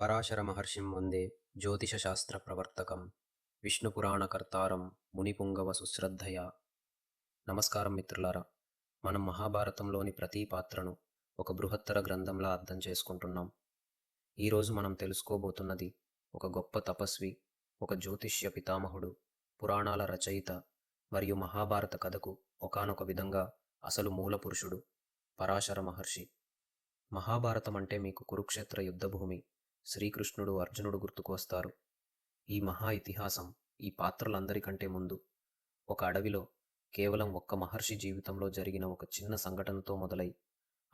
పరాశర మహర్షిం వందే జ్యోతిషశాస్త్ర ప్రవర్తకం విష్ణుపురాణకర్తారం మునిపుంగవ సుశ్రద్ధయ. నమస్కారం మిత్రులారా మనం మహాభారతంలోని ప్రతి పాత్రను ఒక బృహత్తర గ్రంథంలా అర్థం చేసుకుంటున్నాం. ఈరోజు మనం తెలుసుకోబోతున్నది ఒక గొప్ప తపస్వి ఒక జ్యోతిష్య పితామహుడు పురాణాల రచయిత మరియు మహాభారత కథకు ఒకానొక విధంగా అసలు మూల పురుషుడు పరాశర మహర్షి. మహాభారతం అంటే మీకు కురుక్షేత్ర యుద్ధభూమి శ్రీకృష్ణుడు అర్జునుడు గుర్తుకొస్తారు ఈ మహా ఇతిహాసం ఈ పాత్రలందరికంటే ముందు. ఒక అడవిలో కేవలం ఒక్క మహర్షి జీవితంలో జరిగిన ఒక చిన్న సంఘటనతో మొదలై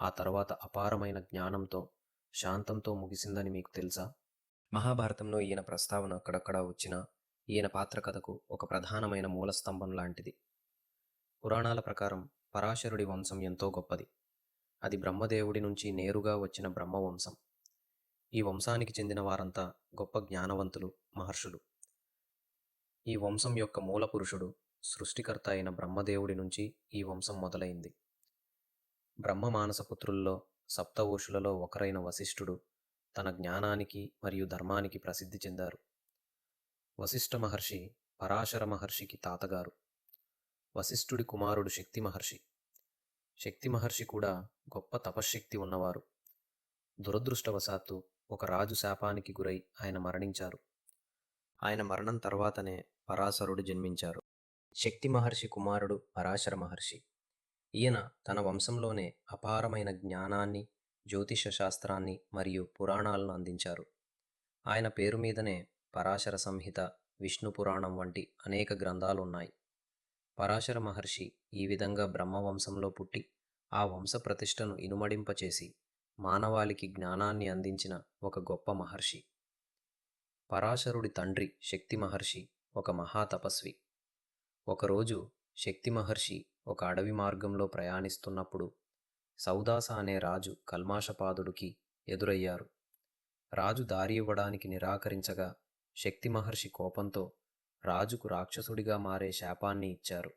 ఆ తర్వాత అపారమైన జ్ఞానంతో శాంతంతో ముగిసిందని మీకు తెలుసా? మహాభారతంలో ఈయన ప్రస్తావన అక్కడక్కడ వచ్చిన ఈయన పాత్ర కథకు ఒక ప్రధానమైన మూలస్తంభం లాంటిది. పురాణాల ప్రకారం పరాశరుడి వంశం ఎంతో గొప్పది. అది బ్రహ్మదేవుడి నుంచి నేరుగా వచ్చిన బ్రహ్మవంశం. ఈ వంశానికి చెందిన వారంతా గొప్ప జ్ఞానవంతులు మహర్షులు. ఈ వంశం యొక్క మూల పురుషుడు సృష్టికర్త అయిన బ్రహ్మదేవుడి నుంచి ఈ వంశం మొదలైంది. బ్రహ్మ మానసపుత్రుల్లో సప్తవోషులలో ఒకరైన వశిష్ఠుడు తన జ్ఞానానికి మరియు ధర్మానికి ప్రసిద్ధి చెందారు. వశిష్ఠ మహర్షి పరాశర మహర్షికి తాతగారు. వశిష్ఠుడి కుమారుడు శక్తి మహర్షి. శక్తి మహర్షి కూడా గొప్ప తపశ్శక్తి ఉన్నవారు. దురదృష్టవశాత్తు ఒక రాజు శాపానికి గురై ఆయన మరణించారు. ఆయన మరణం తర్వాతనే పరాశరుడు జన్మించారు. శక్తి మహర్షి కుమారుడు పరాశర మహర్షి. ఈయన తన వంశంలోనే అపారమైన జ్ఞానాన్ని జ్యోతిష శాస్త్రాన్ని మరియు పురాణాలను అందించారు. ఆయన పేరు మీదనే పరాశర సంహిత విష్ణు పురాణం వంటి అనేక గ్రంథాలు ఉన్నాయి పరాశర మహర్షి ఈ విధంగా బ్రహ్మవంశంలో పుట్టి ఆ వంశ ప్రతిష్టను ఇనుమడింపచేసి మానవాళికి జ్ఞానాన్ని అందించిన ఒక గొప్ప మహర్షి. పరాశరుడి తండ్రి శక్తి మహర్షి ఒక మహాతపస్వి ఒకరోజు శక్తి మహర్షి ఒక అడవి మార్గంలో ప్రయాణిస్తున్నప్పుడు సౌదాస అనే రాజు కల్మాషపాదుడికి ఎదురయ్యారు. రాజు దారి ఇవ్వడానికి నిరాకరించగా శక్తి మహర్షి కోపంతో రాజుకు రాక్షసుడిగా మారే శాపాన్ని ఇచ్చారు.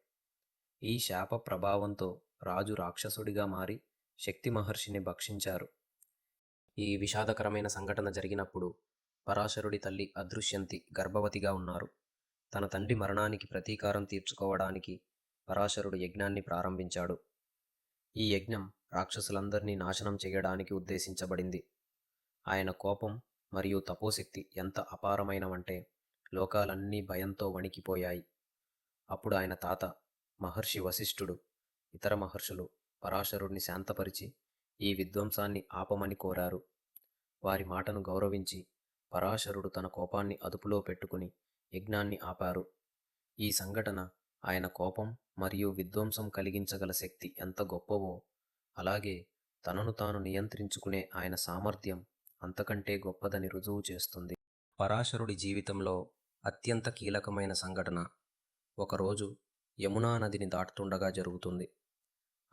ఈ శాప ప్రభావంతో రాజు రాక్షసుడిగా మారి శక్తి మహర్షిని భక్షించారు. ఈ విషాదకరమైన సంఘటన జరిగినప్పుడు పరాశరుడి తల్లి అదృశ్యంతి గర్భవతిగా ఉన్నారు. తన తండ్రి మరణానికి ప్రతీకారం తీర్చుకోవడానికి పరాశరుడు యజ్ఞాన్ని ప్రారంభించాడు. ఈ యజ్ఞం రాక్షసులందరినీ నాశనం చేయడానికి ఉద్దేశించబడింది. ఆయన కోపం మరియు తపోశక్తి ఎంత అపారమైనవంటే లోకాలన్నీ భయంతో వణికిపోయాయి. అప్పుడు ఆయన తాత మహర్షి వశిష్ఠుడు ఇతర మహర్షులు పరాశరుడిని శాంతపరిచి ఈ విధ్వంసాన్ని ఆపమని కోరారు. వారి మాటను గౌరవించి పరాశరుడు తన కోపాన్ని అదుపులో పెట్టుకుని యజ్ఞాన్ని ఆపారు. ఈ సంఘటన ఆయన కోపం మరియు విధ్వంసం కలిగించగల శక్తి ఎంత గొప్పవో అలాగే తనను తాను నియంత్రించుకునే ఆయన సామర్థ్యం అంతకంటే గొప్పదని రుజువు చేస్తుంది. పరాశరుడి జీవితంలో అత్యంత కీలకమైన సంఘటన. ఒకరోజు యమునా నదిని దాటుతుండగా జరుగుతుంది.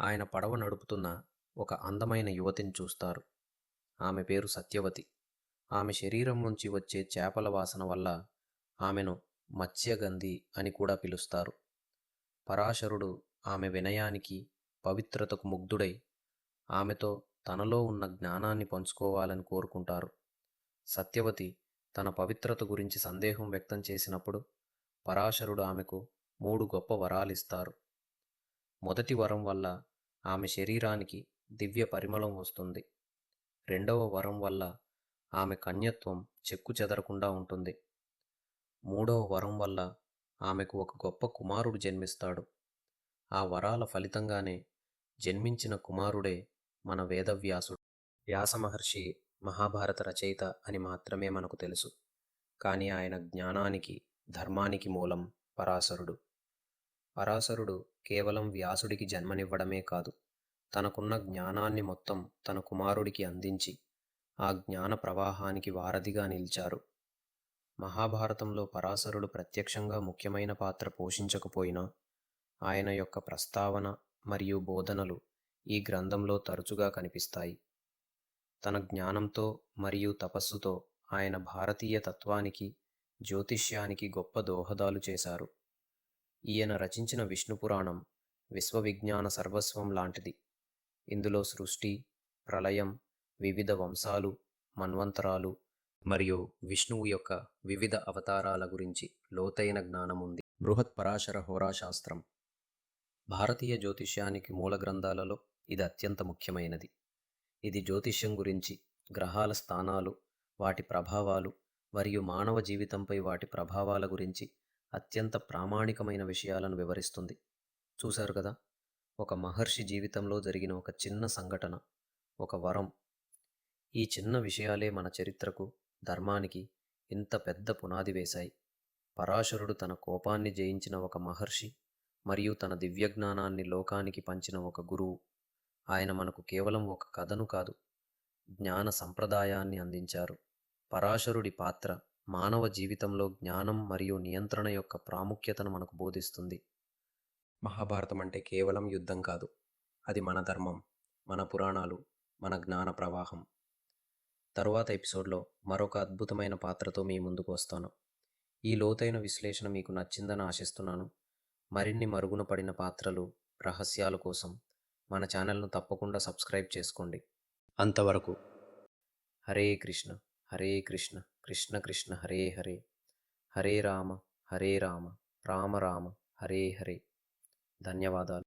ఆయన పడవ నడుపుతున్న ఒక అందమైన యువతిని చూస్తారు. ఆమె పేరు సత్యవతి. ఆమె శరీరం నుంచి వచ్చే చేపల వాసన వల్ల ఆమెను మత్స్యగంధి అని కూడా పిలుస్తారు. పరాశరుడు ఆమె వినయానికి పవిత్రతకు ముగ్ధుడై ఆమెతో తనలో ఉన్న జ్ఞానాన్ని పంచుకోవాలని కోరుకుంటారు. సత్యవతి తన పవిత్రత గురించి సందేహం వ్యక్తం చేసినప్పుడు పరాశరుడు ఆమెకు మూడు గొప్ప వరాలిస్తారు. మొదటి వరం వల్ల ఆమె శరీరానికి దివ్య పరిమళం వస్తుంది. రెండవ వరం వల్ల ఆమె కన్యత్వం చెక్కు చెదరకుండా ఉంటుంది. మూడవ వరం వల్ల ఆమెకు ఒక గొప్ప కుమారుడు జన్మిస్తాడు. ఆ వరాల ఫలితంగానే జన్మించిన కుమారుడే మన వేదవ్యాసుడు. వ్యాస మహర్షి మహాభారత రచయిత అని మాత్రమే మనకు తెలుసు. కానీ ఆయన జ్ఞానానికి ధర్మానికి మూలం పరాశరుడు. పరాశరుడు కేవలం వ్యాసుడికి జన్మనివ్వడమే కాదు తనకున్న జ్ఞానాన్ని మొత్తం తన కుమారుడికి అందించి ఆ జ్ఞాన ప్రవాహానికి వారధిగా నిలిచారు. మహాభారతంలో పరాశరుడు ప్రత్యక్షంగా ముఖ్యమైన పాత్ర పోషించకపోయినా ఆయన యొక్క ప్రస్తావన మరియు బోధనలు ఈ గ్రంథంలో తరచుగా కనిపిస్తాయి. తన జ్ఞానంతో మరియు తపస్సుతో ఆయన భారతీయ తత్వానికి జ్యోతిష్యానికి గొప్ప దోహదాలు చేశారు. ఈయన రచించిన విష్ణు పురాణం విశ్వవిజ్ఞాన సర్వస్వం లాంటిది. ఇందులో సృష్టి ప్రళయం వివిధ వంశాలు మన్వంతరాలు మరియు విష్ణువు యొక్క వివిధ అవతారాల గురించి లోతైన జ్ఞానం ఉంది బృహత్ పరాశర హోరాశాస్త్రం. భారతీయ జ్యోతిష్యానికి మూల గ్రంథాలలో ఇది అత్యంత ముఖ్యమైనది. ఇది జ్యోతిష్యం గురించి గ్రహాల స్థానాలు వాటి ప్రభావాలు మరియు మానవ జీవితంపై వాటి ప్రభావాల గురించి అత్యంత ప్రామాణికమైన విషయాలను వివరిస్తుంది. చూశారు కదా! ఒక మహర్షి జీవితంలో జరిగిన ఒక చిన్న సంఘటన ఒక వరం. ఈ చిన్న విషయాలే మన చరిత్రకు ధర్మానికి ఇంత పెద్ద పునాది వేశాయి. పరాశరుడు తన కోపాన్ని జయించిన ఒక మహర్షి మరియు తన దివ్యజ్ఞానాన్ని లోకానికి పంచిన ఒక గురువు. ఆయన మనకు కేవలం ఒక కథను కాదు జ్ఞాన సంప్రదాయాన్ని అందించారు. పరాశరుడి పాత్ర మానవ జీవితంలో జ్ఞానం మరియు నియంత్రణ యొక్క ప్రాముఖ్యతను మనకు బోధిస్తుంది. మహాభారతం అంటే కేవలం యుద్ధం కాదు. అది మన ధర్మం మన పురాణాలు మన జ్ఞాన ప్రవాహం. తరువాత ఎపిసోడ్లో మరొక అద్భుతమైన పాత్రతో మీ ముందుకు వస్తాను. ఈ లోతైన విశ్లేషణ మీకు నచ్చిందని ఆశిస్తున్నాను. మరిన్ని మరుగున పడిన పాత్రలు రహస్యాల కోసం మన ఛానల్ను తప్పకుండా సబ్స్క్రైబ్ చేసుకోండి. అంతవరకు హరే కృష్ణ హరే కృష్ణ. కృష్ణ కృష్ణ హరే హరే. హరే రామ హరే రామ రామ రామ హరే హరే. ధన్యవాదాలు.